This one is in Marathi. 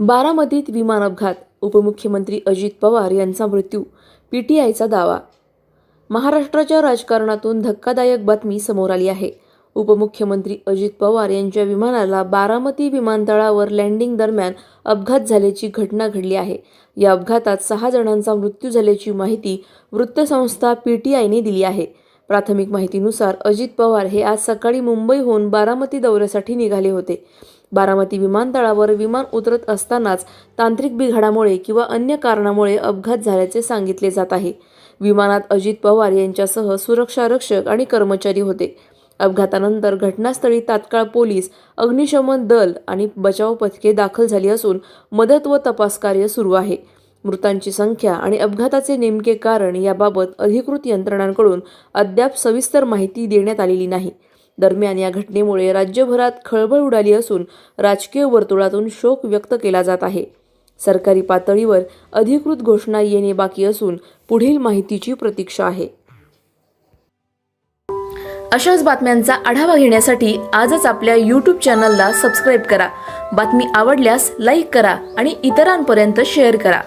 बारामतीत विमान अपघात. उपमुख्यमंत्री अजित पवार यांचा मृत्यू. पीटीआयचा दावा. महाराष्ट्राच्या राजकारणातून धक्कादायक बातमी समोर आली आहे. उपमुख्यमंत्री अजित पवार यांच्या विमानाला बारामती विमानतळावर लँडिंग दरम्यान अपघात झाल्याची घटना घडली आहे. या अपघातात सहा जणांचा मृत्यू झाल्याची माहिती वृत्तसंस्था पीटीआयने दिली आहे. प्राथमिक माहितीनुसार अजित पवार हे आज सकाळी मुंबईहून बारामती दौऱ्यासाठी निघाले होते. बारामती विमानतळावर विमान उतरत असतानाच तांत्रिक बिघाडामुळे किंवा अन्य कारणामुळे अपघात झाल्याचे सांगितले जात आहे. विमानात अजित पवार यांच्यासह सुरक्षा रक्षक आणि कर्मचारी होते. अपघातानंतर घटनास्थळी तात्काळ पोलीस अग्निशमन दल आणि बचाव पथके दाखल झाली असून मदत व तपास कार्य सुरू आहे. मृतांची संख्या आणि अपघाताचे नेमके कारण याबाबत अधिकृत यंत्रणांकडून अद्याप सविस्तर माहिती देण्यात आलेली नाही. दरम्यान या घटनेमुळे राज्यभरात खळबळ उडाली असून राजकीय वर्तुळातून शोक व्यक्त केला जात आहे. सरकारी पातळीवर अधिकृत घोषणा येणे बाकी असून पुढील माहितीची प्रतीक्षा आहे. अशाच बातम्यांचा आढावा घेण्यासाठी आजच आपल्या यूट्यूब चॅनलला सबस्क्राईब करा. बातमी आवडल्यास लाईक करा आणि इतरांपर्यंत शेअर करा.